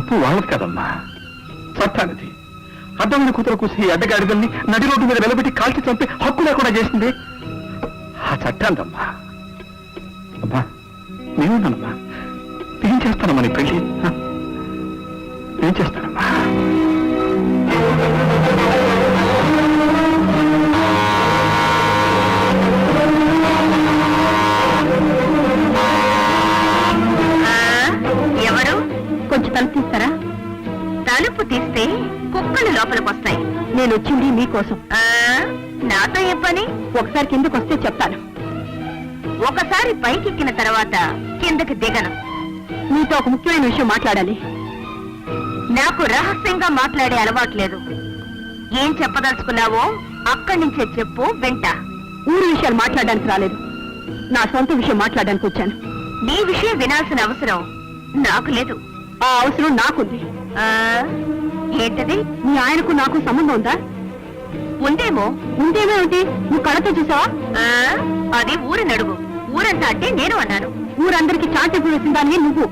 తప్పు వాళ్ళది కదమ్మా. చట్టానిది అడ్డమైన కూతురు కూసి అడ్డగాడిదల్ని నడి రోడ్డు మీద నిలబెట్టి కాల్చి చంపి హక్కు లేకుండా చేసింది. ఆ చట్టానిదమ్మా అమ్మా నేనున్నానమ్మా. ఏం చేస్తానమ్మా నీ పెళ్ళి? ఏం చేస్తానమ్మా? తీస్తే కుక్కలు లోపలికి వస్తాయి. నేను వచ్చింది మీకోసం. నాతో ఏ పని? ఒకసారి కిందకు వస్తే చెప్తాను. ఒకసారి పైకెక్కిన తర్వాత కిందకి దిగను. మీతో ఒక ముఖ్యమైన విషయం మాట్లాడాలి. నాకు రహస్యంగా మాట్లాడే అలవాట్లేదు ఏం చెప్పదలుచుకున్నావో అక్కడి నుంచే చెప్పు వెంట. ఊరి విషయాలు మాట్లాడడానికి రాలేదు. నా సొంత విషయం మాట్లాడడానికి వచ్చాను. నీ విషయం వినాల్సిన అవసరం నాకు లేదు. ఆ అవసరం నాకుంది. ఏంటది? నీ ఆయనకు నాకు సంబంధం ఉందా? ఉందేమో ఉందేమో ఏంటి నువ్వు కళతో చూసావా? అది ఊరి నడుగు ఊరంతా అంటే నేను అన్నాను. ఊరందరికి చాటింపు వేసిన దానివి నువ్వు.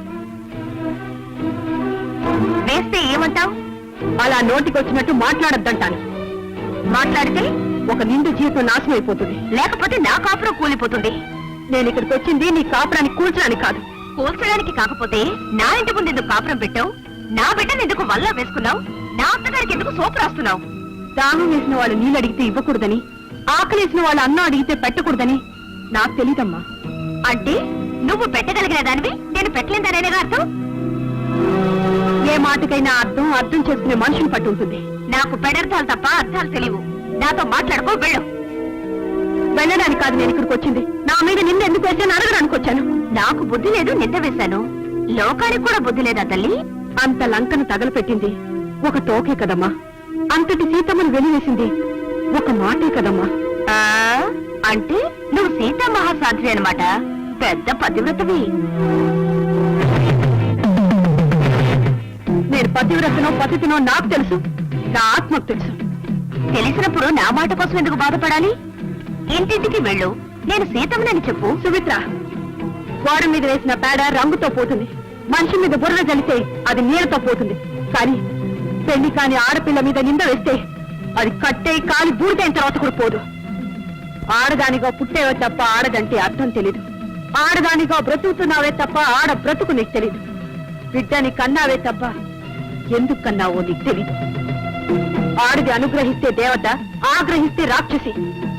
వేస్తే ఏమంటావు? అలా నోటికి వచ్చినట్టు మాట్లాడద్దంటాను. మాట్లాడితే? ఒక నిండు జీవితం నాశనం అయిపోతుంది. లేకపోతే నా కాపురం కూలిపోతుంది. నేను ఇక్కడికి వచ్చింది నీ కాపురాన్ని కూల్చడానికి కాదు. కూల్చడానికి కాకపోతే నా ఇంటి ముందు ఎందుకు కాపురం పెట్టావు? నా బిడ్డను ఎందుకు వల్ల వేసుకున్నావు? నా అత్తగారికి ఎందుకు సోపు రాస్తున్నావు? దాహం వేసిన వాళ్ళు నీళ్ళు అడిగితే ఇవ్వకూడదని ఆకలేసిన వాళ్ళు అన్నం అడిగితే పెట్టకూడదని నాకు తెలీదమ్మా. అంటే నువ్వు పెట్టగలిగిన దానివి నేను పెట్టలేదనేగా అర్థం ఏ మాటకైనా అర్థం అర్థం చేసుకునే మనుషులు పట్టు ఉంటుంది. నాకు పెడర్థాలు తప్ప అర్థాలు తెలియవు. నాతో మాట్లాడుకో వెళ్ళు. వెళ్ళడానికి కాదు నేను ఇక్కడికి వచ్చింది. నా మీద నిన్న ఎందుకు వేసాను అడగడానికి వచ్చాను. నాకు బుద్ధి లేదు నింద వేశాను. లోకానికి కూడా బుద్ధి లేదా తల్లి? అంత లంకను తగలపెట్టింది. ఒక తోకే కదమ్మా. అంతటి సీతమ్మను వెలివేసింది. ఒక మాటే కదమ్మా. అంటే నువ్వు సీతా మహాసాధ్వి అనమాట పెద్ద పతివ్రతవి. నేను పతివ్రతనో పతితనో నాకు తెలుసు. నా ఆత్మకు తెలుసు. తెలిసినప్పుడు నా మాట కోసం ఎందుకు బాధపడాలి? ఇంటింటికి వెళ్ళు. నేను సీతమ్మనని చెప్పు. సుమిత్ర గోడ మీద వేసిన పేడ రంగుతో పోతుంది. మనిషి మీద బుర్ర చలితే అది నీళ్ళతో పోతుంది. కానీ పెళ్ళి కాని ఆడపిల్ల మీద నింద వేస్తే అది కట్టే కాలి బూడిదైన తర్వాత కూడా పోదు. ఆడదానిగా పుట్టేవే తప్ప ఆడదంటే అర్థం తెలీదు. ఆడదానిగా బ్రతుకుతున్నావే తప్ప ఆడ బ్రతుకు నీకు తెలీదు. బిడ్డని కన్నావే తప్ప ఎందుకు కన్నావో నీకు తెలీదు. ఆడిది అనుగ్రహిస్తే దేవత ఆగ్రహిస్తే రాక్షసి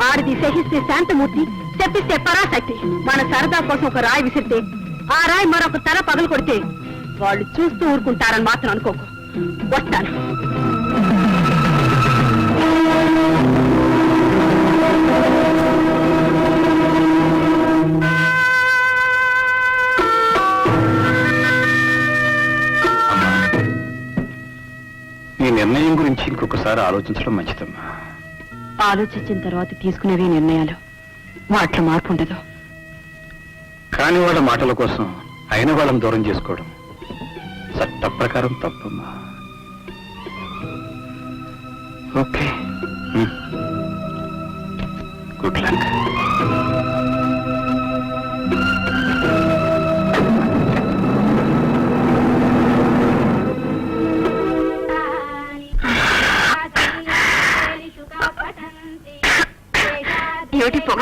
ఆడిది సహిస్తే శాంతమూర్తి తెప్పిస్తే పరాశక్తి. మన సరదా కోసం ఒక రాయి విసిరితే ఆ రాయి మరొక తల పగలు కొడితే వాళ్ళు చూస్తూ ఊరుకుంటారని మాత్రం అనుకోకు. వస్తాను. ఈ నిర్ణయం గురించి ఇంకొకసారి ఆలోచించడం మంచిదమ్మా. ఆలోచించిన తర్వాత తీసుకునేవి నిర్ణయాలు. వాటిలో మార్పు ఉండదు. కాని వాళ్ళ మాటల కోసం అయిన వాళ్ళని దూరం చేసుకోవడం చట్ట ప్రకారం తప్పమ్మా. ఓకే. గుడ్ లక్ ఏమిటి పొగ?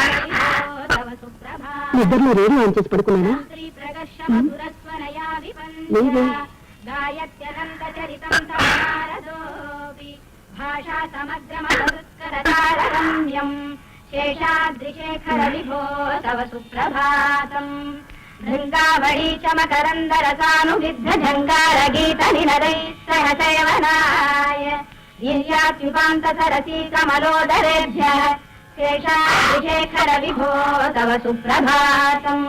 నిద్రలో రేడియో ఆన్ చేసి పడుకున్నానా లేదే. భాషా సమగ్రమరుత్కరతారమ్యం శేషాద్రిశేఖర విభో తవ సుప్రభాతం భృంగావళీ చమకరందరసానువిద్ధ జంగార గీత నినదై సహ సేవనాయ గిర్యాత్యుపాంత సరసీ కమలోదరేభ్య శేషాద్రిశేఖర విభో తవ సుప్రభాతం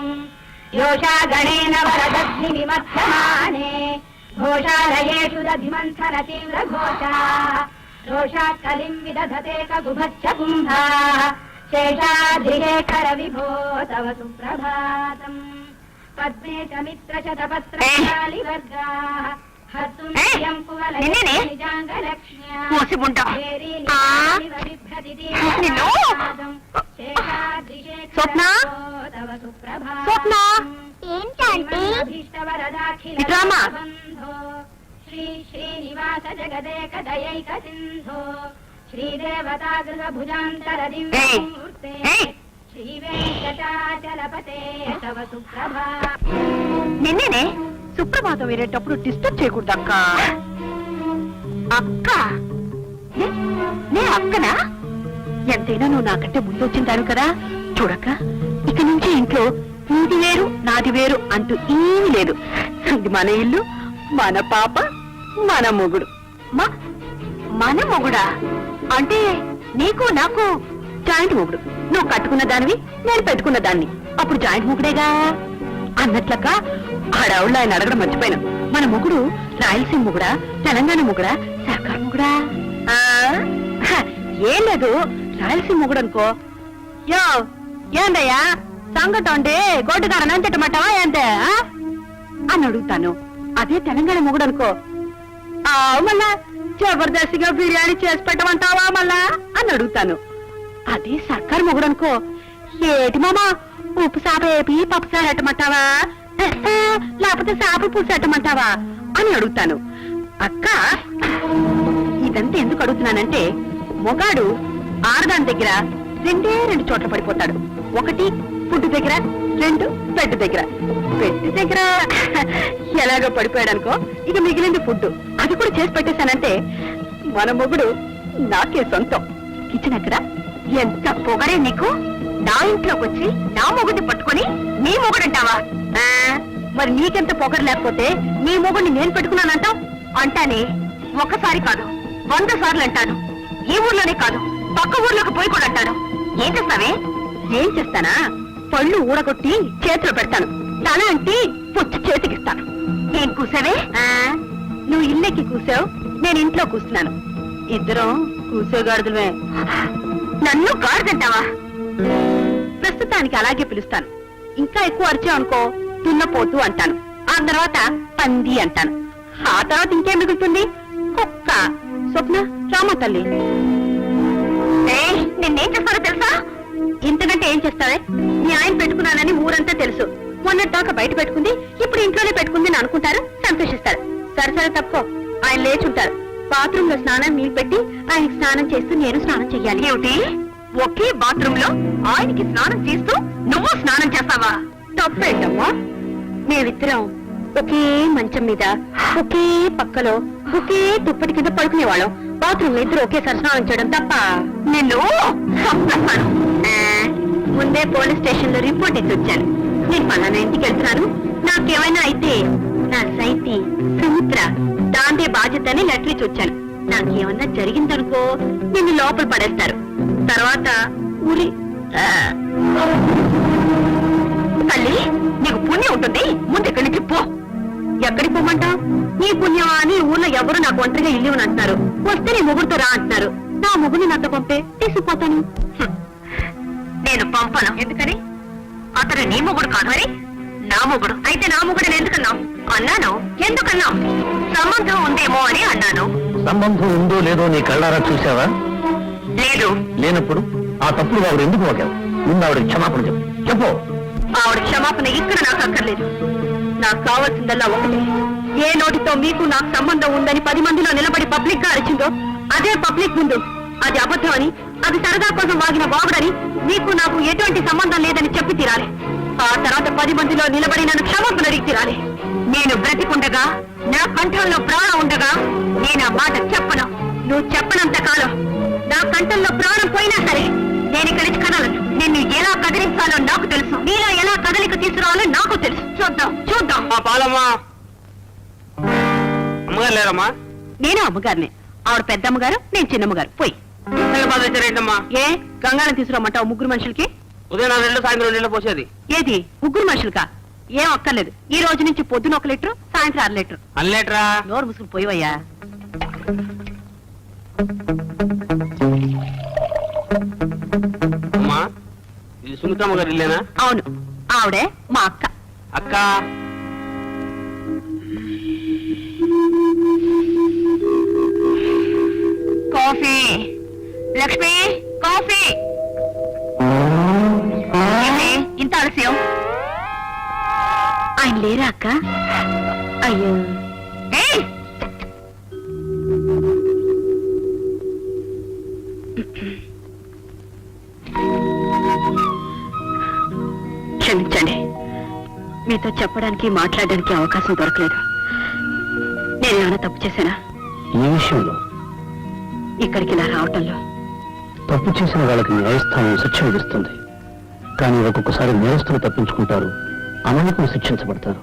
యోషా గణేన వరదగ్ని విమధ్యమానే ఘోషాలయేషు దధిమంథన తీవ్ర ఘోషా రోషాత్ కలిం విదధతే కగుభచ్చ కుంభా శేషాద్రిశేఖర విభో తవ స్వప్న? స్వప్న? ఏంటంటే? ఇట్రామా? శ్రీ శ్రీనివాస జగదేక దయైక సింధో. శ్రీదేవతాగృహ భుజాంతర ఏయ్! దివ్యమూర్తే ఏయ్! శ్రీ వెంకటాచలపతే తవ సుప్రభా నిన్నేనే? సుప్రభాతం వినేటప్పుడు డిస్టర్బ్ చేయకూడదు అక్క. అక్క? నే- అక్కనా? ఎంతైనా నువ్వు నాకంటే ముందు వచ్చిందాను కదా. చూడక్క ఇక నుంచి ఇంట్లో నీది వేరు నాది వేరు అంటూ ఏమీ లేదు. ఇది మన ఇల్లు మన పాప మన మొగుడు. మా మన మొగుడా? అంటే నీకు నాకు జాయింట్ మొగుడు. నువ్వు కట్టుకున్న దానివి నేను పెట్టుకున్న దాన్ని. అప్పుడు జాయింట్ మొగుడేగా? అన్నట్లక ఆడవుళ్ళు ఆయన అడగడం మర్చిపోయినా. మన మొగుడు రాయలసీమ మొగుడా తెలంగాణ మొగుడా సర్కార్ మొగుడా? ఏం లేదు రాయలసీమ మొగుడు అనుకో. యో ఏందయ్యా? సంగతి అంటే గోటుగారని అంతటమంటావా ఏంటే ఆ? అని అడుగుతాను. అదే తెలంగాణ మొగుడు అనుకో. మళ్ళా జబర్దస్తిగా బిర్యానీ చేసి పెట్టమంటావా మళ్ళా? అని అడుగుతాను. అదే సర్కారు మొగుడు అనుకో. ఏటి మామా ఉప్పు సాప ఏపి పప్పు సారు ఎట్టమంటావా లేకపోతే సాప పులుసు ఎట్టమంటావా అని అడుగుతాను. అక్క ఇదంతా ఎందుకు అడుగుతున్నానంటే మొగాడు ఆడదాని దగ్గర రెండే రెండు చోట్ల పడిపోతాడు. ఒకటి ఫుడ్ దగ్గర రెండు బెడ్ దగ్గర. బెడ్ దగ్గర ఎలాగో పడిపోయాడు అనుకో ఇక మిగిలింది ఫుడ్ అది కూడా చేసి పెట్టేశానంటే మన మొగుడు నాకే సొంతం. కిచెన్ అక్కడ ఎంత పొగరే నీకు? నా ఇంట్లోకి వచ్చి నా మొగుడిని పట్టుకొని నీ మొగుడంటావా? ఆ, మరి నీకెంత పొగరు లేకపోతే నీ మొగుడిని నేను పెట్టుకున్నానంటావు? అంటానే. ఒక్కసారి కాదు వంద సార్లు అంటాను. ఈ ఊర్లోనే కాదు పక్క ఊర్లోకి పోయి కూడా అంటాను. ఏం చేస్తావే? ఏం చేస్తానా? పళ్ళు ఊడగొట్టి చేతిలో పెడతాను. తల అంటే పుచ్చి చేతికిస్తాను ఏం కూసావే? ఆ, నువ్వు ఇల్లెక్కి కూసావు నేను ఇంట్లో కూస్తున్నాను. ఇద్దరం కూసేగాడుదులే నన్ను గాడిదంటావా? ప్రస్తుతానికి అలాగే పిలుస్తాను. ఇంకా ఎక్కువ అరిచావు అనుకో దున్నపోతు అంటాను. ఆ తర్వాత పంది అంటాను. ఆ తర్వాత ఇంకేం మిగులుతుంది? కుక్క. స్వప్న రామ తల్లి. నిన్నేం చేస్తారో తెలుసా? ఇంతకంటే ఏం చేస్తావే? నీ ఆయన పెట్టుకున్నానని ఊరంతా తెలుసు. మొన్నటిదాకా బయట పెట్టుకుంది ఇప్పుడు ఇంట్లోనే పెట్టుకుంది అని అనుకుంటారు సంతోషిస్తారు. సరే సరే తప్పుకో. ఆయన లేచుంటారు బాత్రూమ్లో స్నానం నీళ్ళు పెట్టి ఆయనకి స్నానం చేస్తూ నేను స్నానం చెయ్యాలి. ఏమిటి? ఒకే బాత్రూమ్లో ఆయనకి స్నానం చేస్తూ నువ్వు స్నానం చేస్తావా? తప్పేంటమ్మా? మేమిద్దరం ఒకే మంచం మీద ఒకే పక్కలో ఒకే దుప్పటి కింద పడుకునేవాళ్ళం. బాత్రూమ్లో ఇద్దరు ఒకేసారి స్నానం చేయడం తప్ప. ఆ, ముందే పోలీస్ స్టేషన్లో రిపోర్ట్ ఇచ్చి వచ్చాను. నేను పలానా ఇంటికి వెళ్తున్నాను. నాకేమైనా అయితే నా సైతి సుమిత్ర దాందే బాధ్యత అని లెటర్ ఇచ్చి వచ్చాను. నాకేమన్నా జరిగిందనుకో నిన్ను లోపల పడేస్తారు. తర్వాత ఉరి తల్లి నీకు పుణ్యం ఉంటుంది. ముందు ఇక్కడి నుంచి పో. ఎక్కడికి పోమంటా నీ పుణ్యమా? అని ఊర్లో ఎవరు నాకు ఒంటరిగా ఇల్లు అంటున్నారు. వస్తే నీ ముగ్గురుతో రా అంటున్నారు. నా ముగ్గురిని నాతో పంపే. తీసుకుపోతాను. నేను పంపను. ఎందుకని? అతను నీ మొగుడు కాదు మరి? నా మొగుడు. అయితే నా మొగుడు ఎందుకన్నావు? అన్నాను. ఎందుకన్నావు? సంబంధం ఉందేమో అని అన్నాను. సంబంధం ఉందో లేదో నీ కళ్ళారా చూసావా లేదు లేనప్పుడు ఆ తప్పుడు ఆవిడ ఎందుకు పోగావు ముందు ఆవిడ క్షమాపణ చెప్పు. చెప్పు. ఆవిడ క్షమాపణ ఇక్కడ నాకు అక్కర్లేదు. నాకు కావాల్సిందల్లా ఒకటే. ఏ నోటితో మీకు నాకు సంబంధం ఉందని పది మందిలో నిలబడి పబ్లిక్గా అరిచిందో అదే పబ్లిక్ ముందు. అది అబద్ధం అని అది సరదా కోసం వాగిన బాబుడని మీకు నాకు ఎటువంటి సంబంధం లేదని చెప్పి తీరాలి. ఆ తర్వాత పది మందిలో నిలబడి నన్ను క్షమాపణ అడిగి తీరాలి. నేను బ్రతికుండగా నా కంఠంలో ప్రాణం ఉండగా నేను ఆ మాట చెప్పను. నువ్వు చెప్పనంత కాలం నా కంఠంలో ప్రాణం పోయినా సరే నేను ఇక్కడి నుంచి కదలను. నిన్ను ఎలా కదిలించాలో నాకు తెలుసు. నీలో ఎలా కదలిక తీసుకురావాలో నాకు తెలుసు. చూద్దాం చూద్దాం. మా పాలమ్మా. అమ్మగారు లేరమ్మా? నేను అమ్మగారిని? ఆవిడ పెద్దమ్మగారు నేను చిన్నమ్మగారు పోయి. ఏ? గంగాళం తీసుకురమ్మంటావు ముగ్గురు మనుషులకి? ఉదయం నాలుగు నీళ్ళు సాయంత్రం రెండు పోసేది. ఏది? ముగ్గురు మనుషులకా? ఏం అక్కర్లేదు. ఈ రోజు నుంచి పొద్దున ఒక లీటర్ సాయంత్రం అర లీటర్. అన్లేట్రా నోరు ముసుగు పోయివయ్యా. సునీతమ్మ గారు ఇల్లేనా? అవును. ఆవిడే మా అక్క. అక్క. కాఫీ. లక్ష్మి కాఫీ. ఇంత ఆలస్యం? ఆయన లేరా అక్క? అయ్యో. నీతో చెప్పడానికి మాట్లాడడానికి అవకాశం దొరకలేదు. నేనేమైనా తప్పు చేశానా? ఈ విషయంలో? ఇక్కడికి ఇలా రావటంలో? తప్పు చేసిన వాళ్ళకి న్యాయస్థానం శిక్ష విధిస్తుంది. కానీ ఒక్కొక్కసారి నేరస్తులు తప్పించుకుంటారు. అమాయకులు శిక్షించబడతారు.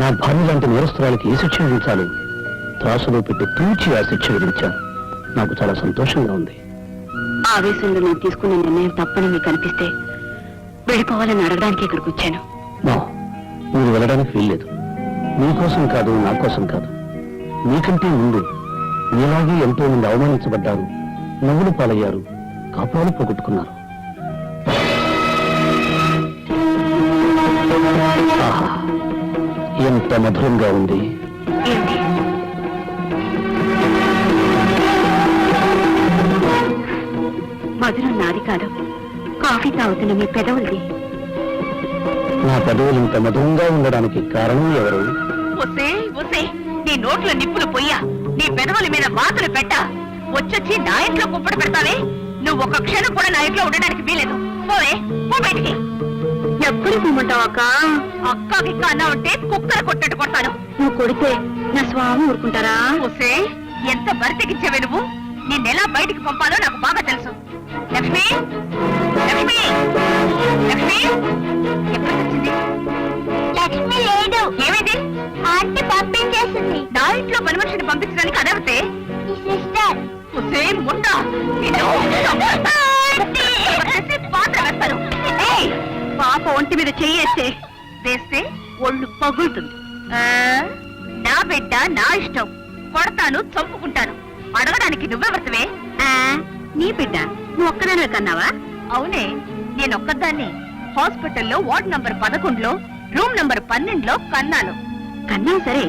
నా భార్య లాంటి నేరస్తురాలకి ఏ శిక్ష విధించాలి? త్రాసులో పెట్టి తూచి ఆ శిక్ష విధించారు నాకు చాలా సంతోషంగా ఉంది. ఆవేశంలో నేను తీసుకున్న నిర్ణయం తప్పని మీకు అనిపిస్తే వెళ్ళిపోవాలని అడగడానికి ఇక్కడికి వచ్చాను. నో మీరు వెళ్ళడానికి వీల్లేదు మీకోసం కాదు నా కోసం కాదు. మీకంటే ముందు మీలాగే ఎంతో మంది అవమానించబడ్డారు నవ్వులు పాలయ్యారు కాపురాలు పోగొట్టుకున్నారు. ఎంత మధురంగా ఉంది. మధురం నాది కాదు. కాఫీ తాగుతున్న మీ పెదవులది. నా పెదవులు ఇంత మధురంగా ఉండడానికి కారణం ఎవరు? ఒసే ఒసే నీ నోట్లో నిప్పులు పొయ్యా నీ పెదవుల మీద మాతలు పెట్ట. వచ్చొచ్చి నా ఇంట్లో కుప్పడు పెడతావే? నువ్వు ఒక క్షణం కూడా నా ఇంట్లో ఉండడానికి వీలేదు పోవే పో బయటికి. ఎప్పుడు పోమంటావు అక్క? అక్క గిక్క అన్నా ఉంటే కుక్కర కొట్టట్టు కొడతాను. నువ్వు కొడితే నా స్వామి ఊరుకుంటారా? ఒసే ఎంత బరితెగించావే నువ్వు? నిన్నెలా బయటికి పంపాలో నాకు బాగా తెలుసు. లక్ష్మి! లక్ష్మి! లక్ష్మి! ఎక్కడ వచ్చింది? లక్ష్మి లేదు. ఏమైంది? ఆంటీ పంపించేసింది. నా ఇంట్లో పని మనిషిని పంపించడానికి అదవితే సిస్టర్. ఒసే ముండా నిన్ను వచ్చేసి పాత్ర వేస్తాను ఏయ్, పాప ఒంటి మీద చెయ్యేస్తే వేస్తే ఒళ్ళు పగులుతుంది. ఆ, నా బిడ్డ నా ఇష్టం. కొడతాను చంపుకుంటాను. అడగడానికి నువ్వెవరివే నీ బిడ్డ నువ్వు ఒక్కదానే కన్నావా? అవునే నేను ఒక్కదాన్ని. హాస్పిటల్లో వార్డ్ నంబర్ పదకొండులో రూమ్ నంబర్ పన్నెండులో కన్నాను. కన్నావు సరే.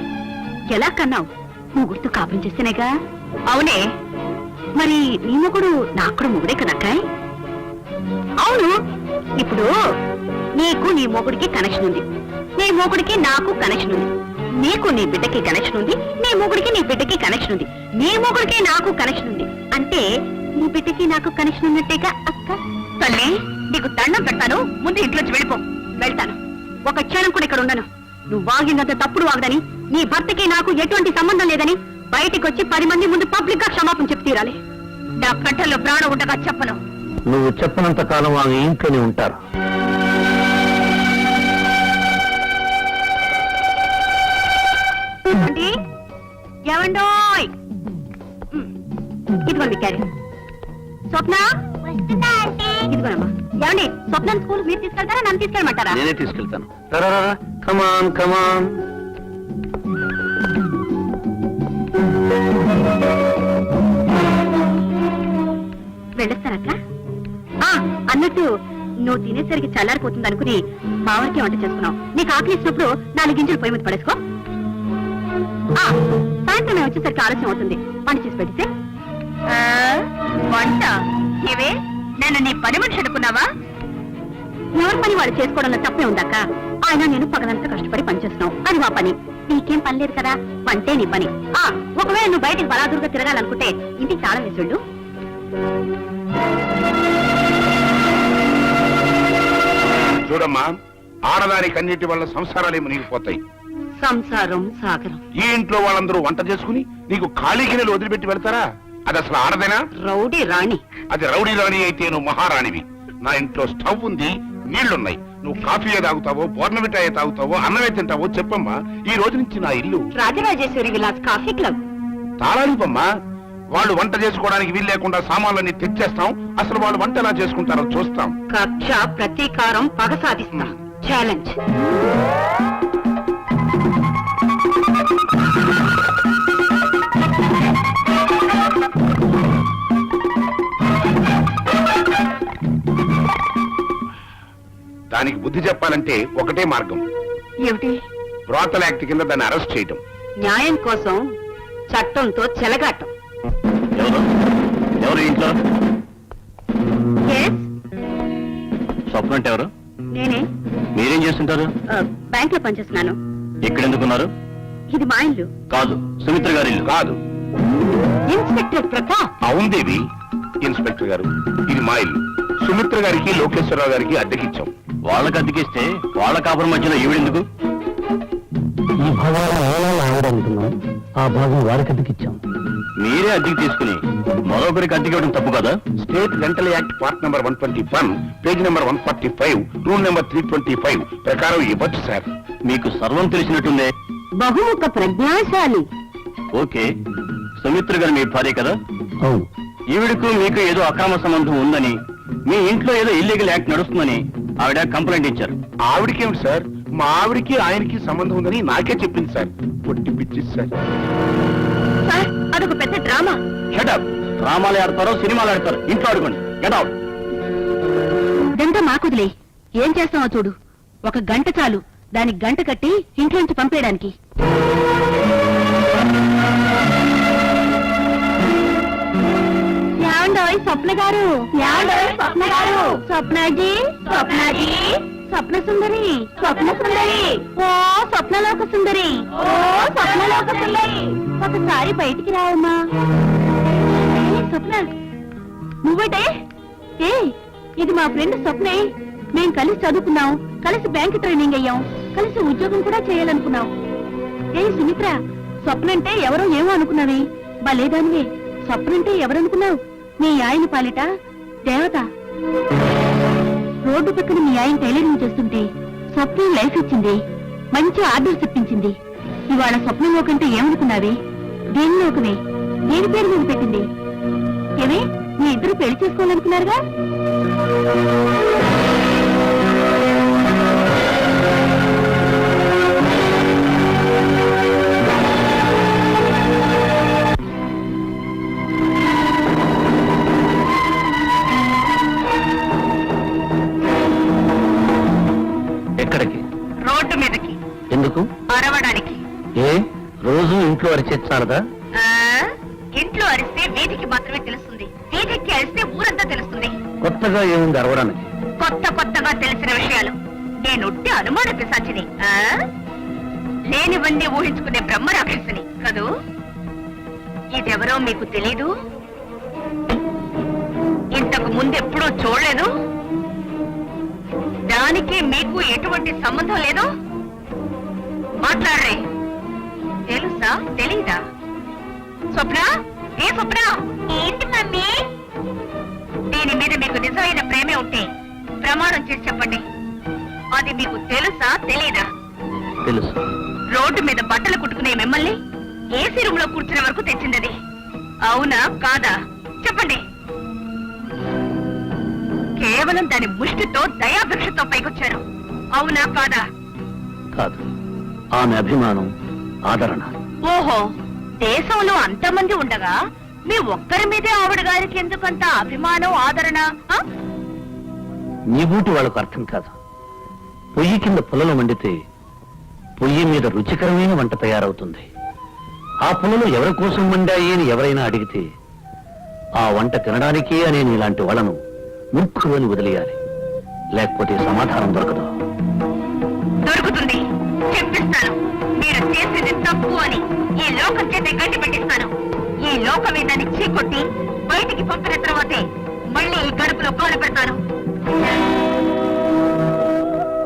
ఎలా కన్నావు? నువ్వు గుర్తు కాపం చేస్తేనేగా? అవునే. మరి నీ మొగుడు నాకు కూడా మొగుడే కదక్కాయ్ అవును. ఇప్పుడు నీకు నీ మొగుడికి కనెక్షన్ ఉంది. నీ మొగుడికి నాకు కనెక్షన్ ఉంది. నీకు నీ బిడ్డకి కనెక్షన్ ఉంది నీ మొగుడికి నీ బిడ్డకి కనెక్షన్ ఉంది. నీ మొగుడికి నాకు కనెక్షన్ ఉంది. అంటే నీ బిడ్డకి నాకు కనెక్షన్ ఉన్నట్టేగా అక్క? తల్లి నీకు దండం పెడతాను. ముందు ఇంట్లోంచి వెళ్ళిపో. వెళ్తాను. ఒక క్షణం కూడా ఇక్కడ ఉండను. నువ్వు వాగిందంత తప్పుడు వాగదని నీ భర్తకి నాకు ఎటువంటి సంబంధం లేదని బయటికి వచ్చి పది మంది ముందు పబ్లిక్గా క్షమాపణ చెప్పి తీరాలి నా కంఠంలో ప్రాణం ఉండగా చెప్పను. నువ్వు చెప్పనంత కాలం ఆమె ఇంట్లోనే ఉంటారు. ఏమండి? ఏమండోయ్? ఇదిగోండి క్యారీ. స్వప్న? ఇదిగోనమ్మా. ఏమండి స్వప్న స్కూల్ మీరు తీసుకెళ్తారా నన్ను తీసుకెళ్ళమంటారా? నేనే తీసుకెళ్తాను. కమాన్ కమాన్ వెళ్ళొస్తారక్క? అన్నట్టు నువ్వు తినేసరికి చల్లారిపోతుంది అనుకుని మావరికి వంట చేసుకున్నావు నీకు ఆకలి ఇచ్చినప్పుడు నాలుగు గింజలు పొయ్యి మీద పడేసుకో. సాయంత్రం మేము వచ్చేసరికి ఆలస్యం అవుతుంది. పని చేసి పెడితే వంట? ఏవే? నేను నీ పని మనిషి అనుకున్నావా? ఎవరి పని వాళ్ళు చేసుకోవడంలో తప్పే ఉందాక ఆయన నేను పగలంతా కష్టపడి పనిచేస్తున్నావు. అది మా పని. నీకేం పని లేదు కదా? వంటే నీ పని. ఆ ఒకవేళ నువ్వు బయటికి బలాదురుగా తిరగాలనుకుంటే ఇంటికి చాలా వేసుడు చూడమ్మా ఆడదాని కన్నిటి వల్ల సంసారాలే మునిగిపోతాయి సంసారం సాగరం. ఈ ఇంట్లో వాళ్ళందరూ వంట చేసుకుని నీకు ఖాళీ గిన్నెలు వదిలిపెట్టి వెళ్తారా? అది అసలు ఆడదేనా? రౌడీ రాణి. అది రౌడీ రాణి అయితే నువ్వు మహారాణివి. నా ఇంట్లో స్టవ్ ఉంది నీళ్ళున్నాయి. నువ్వు కాఫీయే తాగుతావో బోర్నమిఠాయే తాగుతావో అన్నమే తింటావో చెప్పమ్మా. ఈ రోజు నుంచి నా ఇల్లు. Rajarajeswari Vilas coffee club. తాళాలిపమ్మా. వాళ్ళు వంట చేసుకోవడానికి వీలు లేకుండా సామాన్లన్నీ తెచ్చేస్తాం. అసలు వాళ్ళు వంట ఎలా చేసుకుంటారో చూస్తాం. కక్ష ప్రతీకారం పగ సాధిస్తా. ఛాలెంజ్ దానికి బుద్ధి చెప్పాలంటే ఒకటే మార్గం. ఏమిటి? బ్రోతల్ యాక్ట్ కింద దాన్ని అరెస్ట్ చేయటం. న్యాయం కోసం చట్టంతో చెలగాటం. ఎవరు? ఎవరు ఇంట్లో? స్వప్న అంటే ఎవరు? నేనే. మీరేం చేస్తుంటారు? బ్యాంక్లో పనిచేస్తున్నాను. ఇక్కడ ఎందుకున్నారు ఇది మా ఇల్లు. కాదు సుమిత్ర గారి ఇల్లు. కాదు. ఇన్స్పెక్టర్ ప్రతాప్ అవును దేవి. ఇన్స్పెక్టర్ గారు ఇది మా ఇల్లు. సుమిత్ర గారికి లోకేశ్వరరావు గారికి అద్దెకిచ్చాం. వాళ్ళకి అద్దెకిస్తే వాళ్ళ కాపురం మధ్యలో ఈవిడెందుకు? ఈ ఆవిడంటున్నాం ఆ భాగం వారికి అద్దెకిచ్చాం మీరే అద్దెకి తీసుకుని మరొకరికి అద్దెకి ఇవ్వడం తప్పు కదా? State rental act part number one twenty one page number one forty five rule number three twenty five ప్రకారం ఇవ్వచ్చు సార్. మీకు సర్వం తెలిసినట్టుందే. బహుముఖ ప్రజ్ఞాశాలి. ఓకే. సుమిత్ర గారు మీ భార్య కదా? అవును. ఈవిడకు మీకు ఏదో అక్రమ సంబంధం ఉందని మీ ఇంట్లో ఏదో ఇల్లీగల్ యాక్ట్ నడుస్తుందని ఆవిడ కంప్లైంట్ ఇచ్చారు. ఆవిడకేమిటి సార్? మా ఆవిడికి ఆయనకి సంబంధం ఉందని నాకే చెప్పింది సార్. పొట్టి పిచ్చి సార్. సార్ అదొక పెద్ద డ్రామా. షటప్ డ్రామాలు ఆడతారో సినిమాలు ఆడతారు ఇంట్లో ఆడుకోండి. గెట్ అవుట్ ఇదంతా మాకుదిలే. ఏం చేస్తామో చూడు. ఒక గంట చాలు. దానికి గంట కట్టి ఇంట్లోంచి పంపేయడానికి. స్వప్న గారు. స్వప్న గారు. స్వప్నాజీ. స్వప్నాజీ. స్వప్న సుందరి. స్వప్న సుందరి. ఓ స్వప్నలోక సుందరి. ఓ స్వప్నలోక సుందరి. ఒకసారి బయటికి రావమ్మా. స్వప్న. నువ్వేటే? ఏ ఇది మా ఫ్రెండ్ స్వప్నే. మేం కలిసి చదువుకున్నాం. కలిసి బ్యాంక్ ట్రైనింగ్ అయ్యాం. కలిసి ఉద్యోగం కూడా చేయాలనుకున్నాం. ఏ సుమిత్ర స్వప్న అంటే ఎవరో ఏమో అనుకున్నావి. బలేదానివే స్వప్న అంటే ఎవరనుకున్నావు? మీ ఆయన పాలిట దేవత. రోడ్డు పక్కన మీ ఆయన టైలరింగ్ చేస్తుంటే స్వప్నం లైఫ్ ఇచ్చింది. మంచి ఆర్డర్స్ ఇప్పించింది ఇవాళ స్వప్నంలో కంటే ఏమనుకున్నావి? దేనిలోకమే దేని పేరు మీద పెట్టింది? ఏమే మీ ఇద్దరు పెళ్ళి చేసుకోవాలనుకున్నారుగా? ఎక్కడికి రోడ్డు మీదకి. ఎందుకు? అరవడానికి. ఏ? రోజు ఇంట్లో అరిచేచ్చాలదా ఆ, ఇంట్లో అరిస్తే వీధికి మాత్రమే తెలుస్తుంది. వీధికి అరిస్తే ఊరంతా తెలుస్తుంది. కొత్తగా ఏముంది అరవడానికి? కొత్త కొత్తగా తెలిసిన విషయాలు. నేనుట్టి అనుమాన పిశాచిని. ఆ? లేనివన్నీ ఊహించుకునే బ్రహ్మ రాక్షసిని. కదూ? ఇదెవరో మీకు తెలీదు? ఇంతకు ముందెప్పుడూ చూడలేదు? దానికి మీకు ఎటువంటి సంబంధం లేదు? మాట్లాడరే. తెలుసా? తెలీదా? స్వప్న? ఏ స్వప్న? ఏంటి మమ్మీ? దీని మీద మీకు నిజమైన ప్రేమే ఉంటే ప్రమాణం చేసి చెప్పండి. అది మీకు తెలుసా? తెలీదా? తెలుసు. రోడ్డు మీద బట్టలు కుట్టుకునే మిమ్మల్ని ఏసీ రూమ్లో కూర్చునే వరకు తెచ్చిందది? అవునా? కాదా? చెప్పండి. కేవలం దాని ముష్టితో దయాభిక్షతో పైకొచ్చారు. అవునా కాదా? కాదు. ఆమె అభిమానం ఆదరణ. ఓహో దేశంలో అంతమంది ఉండగా మీ ఒక్కరి మీదే ఆవిడ గారికి ఎందుకంత అభిమానం ఆదరణ ఆ? నీ బూటి వాళ్ళకు అర్థం కాదు. పొయ్యి కింద పుల్లలు మండితే పొయ్యి మీద రుచికరమైన వంట తయారవుతుంది. ఆ పుల్లలు ఎవరి కోసం వండాయి అని ఎవరైనా అడిగితే ఆ వంట తినడానికే అనే నీలాంటి వాళ్ళను ముక్కు వదిలేయాలి. లేకపోతే సమాధానం దొరకదు. దొరుకుతుంది. చెప్పిస్తాను. మీరు చేసింది తప్పు అని ఈ లోకం చేత గట్టి పెట్టిస్తాను ఈ లోకమే దాన్ని చీకొట్టి బయటికి పంపిన తర్వాతే మళ్ళీ ఈ గడుపులో కాలు పెడతాను.